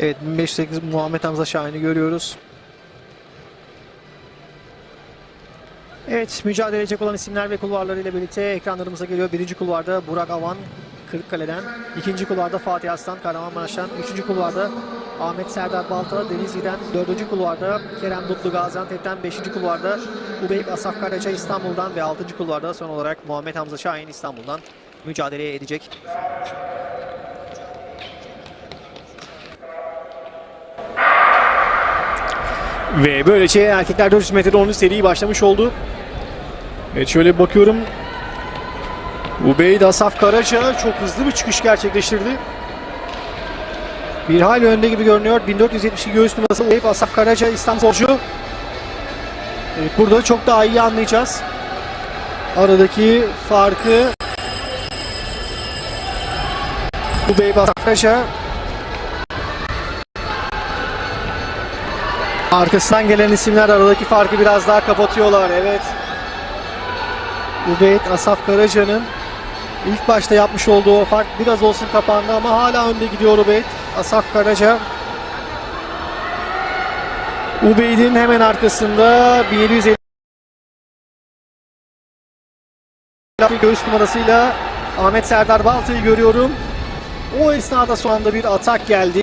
Evet 1508 Muhammed Hamza Şahin'i görüyoruz. Evet mücadele edecek olan isimler ve kulvarlarıyla birlikte ekranlarımıza geliyor. Birinci kulvarda Burak Avan Kırıkkale'den. ikinci kulvarda Fatih Aslan Kahramanmaraş'tan. Üçüncü kulvarda Ahmet Serdar Balta Denizli'den. Dördüncü kulvarda Kerem Dutlu Gaziantep'ten. Beşinci kulvarda Ubeyk Asaf Karaca İstanbul'dan. Ve altıncı kulvarda son olarak Muhammed Hamza Şahin İstanbul'dan mücadele edecek. Ve böylece erkekler 400 metrede 10. seri başlamış oldu. Evet şöyle bakıyorum. Ubeyd Asaf Karaca çok hızlı bir çıkış gerçekleştirdi. Bir hayli önde gibi görünüyor. 1472 göğüs numarası Ubeyd Asaf Karaca İstanbulcu. Evet, burada çok daha iyi anlayacağız. Aradaki farkı Ubeyd Asaf Karaca Arkasından gelen isimler aradaki farkı biraz daha kapatıyorlar. Evet. Ubeyt Asaf Karaca'nın ilk başta yapmış olduğu fark biraz olsun kapandı ama hala önde gidiyor Ubeyt. Asaf Karaca. Ubeyd'in hemen arkasında 1750 göğüs numarasıyla Ahmet Serdar Balta'yı görüyorum. O esnada son anda bir atak geldi.